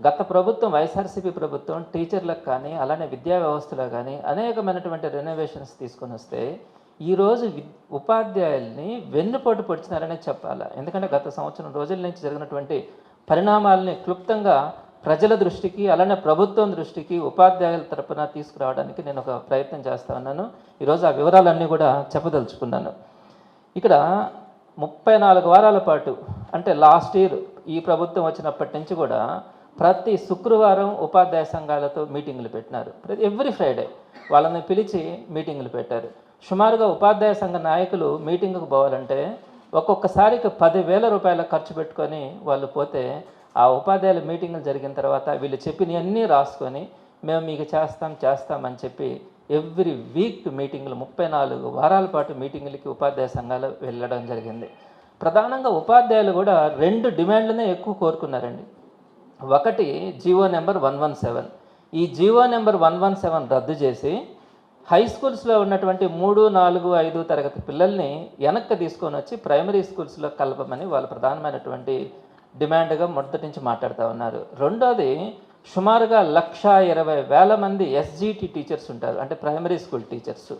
గత ప్రభుత్వం వైఎస్ఆర్సీపీ ప్రభుత్వం టీచర్లకు కానీ అలానే విద్యా వ్యవస్థలో కానీ అనేకమైనటువంటి రెనోవేషన్స్ తీసుకొని వస్తే ఈరోజు వి- ఉపాధ్యాయుల్ని వెన్నుపోటు పొడిచినారనే చెప్పాలి. ఎందుకంటే గత సంవత్సరం రోజుల నుంచి జరిగినటువంటి పరిణామాలని క్లుప్తంగా ప్రజల దృష్టికి అలానే ప్రభుత్వం దృష్టికి ఉపాధ్యాయుల తరపున తీసుకురావడానికి నేను ఒక ప్రయత్నం చేస్తా ఉన్నాను. ఈరోజు ఆ వివరాలన్నీ కూడా చెప్పదలుచుకున్నాను. ఇక్కడ ముప్పై నాలుగు వారాల పాటు అంటే లాస్ట్ ఇయర్ ఈ ప్రభుత్వం వచ్చినప్పటి నుంచి కూడా ప్రతి శుక్రవారం ఉపాధ్యాయ సంఘాలతో మీటింగులు పెట్టినారు. ప్రతి ఎవ్రీ ఫ్రైడే వాళ్ళని పిలిచి మీటింగులు పెట్టారు. సుమారుగా ఉపాధ్యాయ సంఘ నాయకులు మీటింగుకు పోవాలంటే ఒక్కొక్కసారికి పదివేల రూపాయల ఖర్చు పెట్టుకొని వాళ్ళు పోతే ఆ ఉపాధ్యాయుల మీటింగులు జరిగిన తర్వాత వీళ్ళు చెప్పినవన్నీ రాసుకొని మేము మీకు చేస్తాం చేస్తామని చెప్పి ఎవ్రీ వీక్ మీటింగులు ముప్పై నాలుగు వారాల పాటు మీటింగులకి ఉపాధ్యాయ సంఘాలు వెళ్ళడం జరిగింది. ప్రధానంగా ఉపాధ్యాయులు కూడా రెండు డిమాండ్లనే ఎక్కువ కోరుకున్నారండి. ఒకటి GO number one one seven. ఈ GO number one one seven రద్దు చేసి హై స్కూల్స్లో ఉన్నటువంటి మూడు నాలుగు ఐదు తరగతి పిల్లల్ని వెనక్కి తీసుకొని వచ్చి ప్రైమరీ స్కూల్స్లో కలపమని వాళ్ళు ప్రధానమైనటువంటి డిమాండ్గా మొదటి నుంచి మాట్లాడుతూ ఉన్నారు. రెండోది సుమారుగా లక్ష ఇరవై వేల మంది ఎస్జీటీ టీచర్స్ ఉంటారు అంటే ప్రైమరీ స్కూల్ టీచర్స్.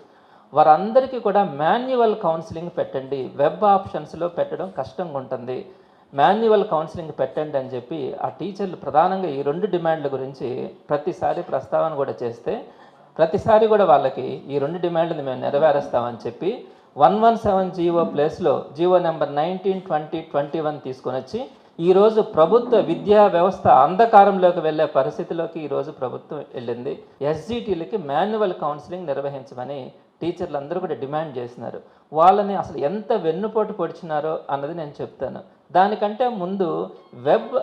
వారందరికీ కూడా మాన్యువల్ కౌన్సిలింగ్ పెట్టండి వెబ్ ఆప్షన్స్లో పెట్టడం కష్టంగా ఉంటుంది మాన్యువల్ కౌన్సిలింగ్ పెట్టండి అని చెప్పి ఆ టీచర్లు ప్రధానంగా ఈ రెండు డిమాండ్ల గురించి ప్రతిసారి ప్రస్తావన కూడా చేస్తే ప్రతిసారి కూడా వాళ్ళకి ఈ రెండు డిమాండ్లు మేము నెరవేరుస్తామని చెప్పి వన్ వన్ సెవెన్ జీవో ప్లేస్లో GO number nineteen twenty twenty one తీసుకొని వచ్చి ఈరోజు ప్రభుత్వ విద్యా వ్యవస్థ అంధకారంలోకి వెళ్ళే పరిస్థితిలోకి ఈరోజు ప్రభుత్వం వెళ్ళింది. ఎస్జిటీలకి మాన్యువల్ కౌన్సిలింగ్ నిర్వహించమని టీచర్లు అందరూ కూడా డిమాండ్ చేసినారు వాళ్ళని అసలు ఎంత వెన్నుపోటు పొడిచినారో అన్నది నేను చెప్తాను. దానికంటే ముందు వెబ్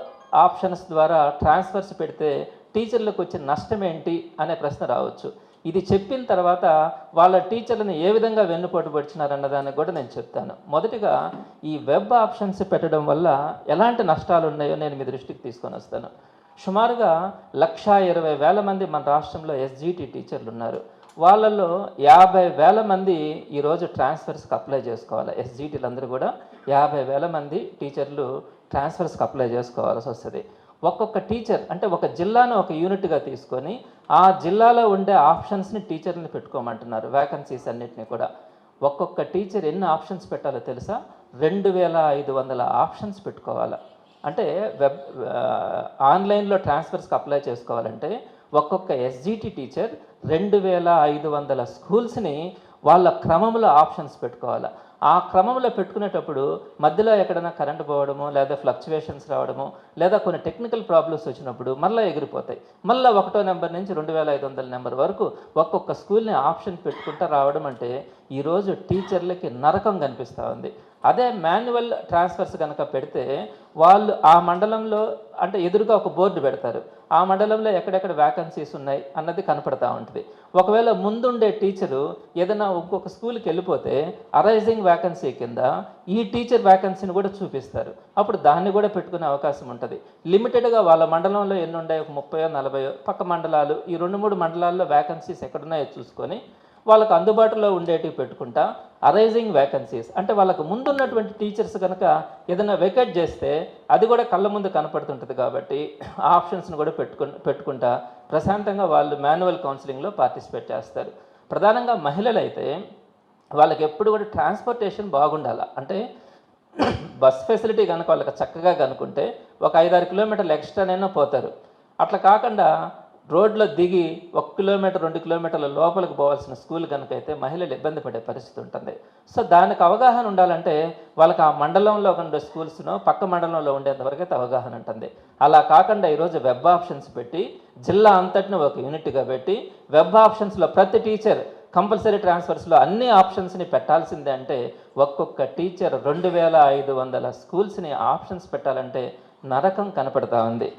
ఆప్షన్స్ ద్వారా ట్రాన్స్ఫర్స్ పెడితే టీచర్లకు వచ్చే నష్టం ఏంటి అనే ప్రశ్న రావచ్చు. ఇది చెప్పిన తర్వాత వాళ్ళ టీచర్లను ఏ విధంగా వెన్నుపోటు పడిచినారన్న దాన్ని కూడా నేను చెప్తాను. మొదటిగా ఈ వెబ్ ఆప్షన్స్ పెట్టడం వల్ల ఎలాంటి నష్టాలు ఉన్నాయో నేను మీ దృష్టికి తీసుకొని వస్తాను. సుమారుగా లక్షా ఇరవై వేల మంది మన రాష్ట్రంలో ఎస్జీటీ టీచర్లు ఉన్నారు. వాళ్ళల్లో యాభై వేల మంది ఈరోజు ట్రాన్స్ఫర్స్కి అప్లై చేసుకోవాలి. ఎస్జీటీలందరూ అందరూ కూడా యాభై వేల మంది టీచర్లు ట్రాన్స్ఫర్స్కి అప్లై చేసుకోవాల్సి వస్తుంది. ఒక్కొక్క టీచర్ అంటే ఒక జిల్లాను ఒక యూనిట్గా తీసుకొని ఆ జిల్లాలో ఉండే ఆప్షన్స్ని టీచర్ని పెట్టుకోమంటున్నారు వ్యాకన్సీస్ అన్నిటిని కూడా. ఒక్కొక్క టీచర్ ఎన్ని ఆప్షన్స్ పెట్టాలో తెలుసా? రెండు వేల ఐదు వందల ఆప్షన్స్ పెట్టుకోవాలి. అంటే వెబ్ ఆన్లైన్లో ట్రాన్స్ఫర్స్కి అప్లై చేసుకోవాలంటే ఒక్కొక్క ఎస్జిటి టీచర్ రెండు వేల ఐదు వందల స్కూల్స్ని వాళ్ళ క్రమంలో ఆప్షన్స్ పెట్టుకోవాలి. ఆ క్రమంలో పెట్టుకునేటప్పుడు మధ్యలో ఎక్కడైనా కరెంట్ పోవడము లేదా ఫ్లక్చువేషన్స్ రావడము లేదా కొన్ని టెక్నికల్ ప్రాబ్లమ్స్ వచ్చినప్పుడు మళ్ళీ ఎగిరిపోతాయి. మళ్ళీ ఒకటో నెంబర్ నుంచి రెండు వేల ఐదు వందల నెంబర్ వరకు ఒక్కొక్క స్కూల్ని ఆప్షన్ పెట్టుకుంటూ రావడం అంటే ఈరోజు టీచర్లకి నరకం కనిపిస్తూ ఉంది. అదే మాన్యువల్ ట్రాన్స్ఫర్స్ కనుక పెడితే వాళ్ళు ఆ మండలంలో అంటే ఎదురుగా ఒక బోర్డు పెడతారు. ఆ మండలంలో ఎక్కడెక్కడ వ్యాకన్సీస్ ఉన్నాయి అన్నది కనపడతా ఉంటుంది. ఒకవేళ ముందుండే టీచరు ఏదైనా ఇంకొక స్కూల్కి వెళ్ళిపోతే అరైజింగ్ వ్యాకన్సీ కింద ఈ టీచర్ వ్యాకన్సీని కూడా చూపిస్తారు. అప్పుడు దాన్ని కూడా పెట్టుకునే అవకాశం ఉంటుంది. లిమిటెడ్గా వాళ్ళ మండలంలో ఎన్ని ఉన్నాయి ఒక ముప్పయో నలభయో పక్క మండలాలు ఈ రెండు మూడు మండలాల్లో వ్యాకన్సీస్ ఎక్కడున్నాయో చూసుకొని వాళ్ళకు అందుబాటులో ఉండేటివి పెట్టుకుంటా అరైజింగ్ వేకెన్సీస్ అంటే వాళ్ళకు ముందున్నటువంటి టీచర్స్ కనుక ఏదైనా వెకేట్ చేస్తే అది కూడా కళ్ళ ముందు కనపడుతుంటుంది కాబట్టి ఆ ఆప్షన్స్ని కూడా పెట్టుకు పెట్టుకుంటా ప్రశాంతంగా వాళ్ళు మాన్యువల్ కౌన్సిలింగ్లో పార్టిసిపేట్ చేస్తారు. ప్రధానంగా మహిళలు అయితే వాళ్ళకి ఎప్పుడు కూడా ట్రాన్స్పోర్టేషన్ బాగుండాలి. అంటే బస్ ఫెసిలిటీ కనుక వాళ్ళకి చక్కగా కనుక్కుంటే ఒక ఐదారు కిలోమీటర్లు ఎక్స్ట్రానైనా పోతారు. అట్లా కాకుండా రోడ్లో దిగి ఒక కిలోమీటర్ రెండు కిలోమీటర్ల లోపలికి పోవాల్సిన స్కూల్ కనుక అయితే మహిళలు ఇబ్బంది పడే పరిస్థితి ఉంటుంది. సో దానికి అవగాహన ఉండాలంటే వాళ్ళకి ఆ మండలంలో ఉండే స్కూల్స్ను పక్క మండలంలో ఉండేంత వరకు అయితే అవగాహన ఉంటుంది. అలా కాకుండా ఈరోజు వెబ్ ఆప్షన్స్ పెట్టి జిల్లా అంతటిని ఒక యూనిట్గా పెట్టి వెబ్ ఆప్షన్స్లో ప్రతి టీచర్ కంపల్సరీ ట్రాన్స్ఫర్స్లో అన్ని ఆప్షన్స్ని పెట్టాల్సిందే అంటే ఒక్కొక్క టీచర్ రెండు వేల ఐదు వందల స్కూల్స్ని ఆప్షన్స్ పెట్టాలంటే నరకం కనపడతా ఉంది.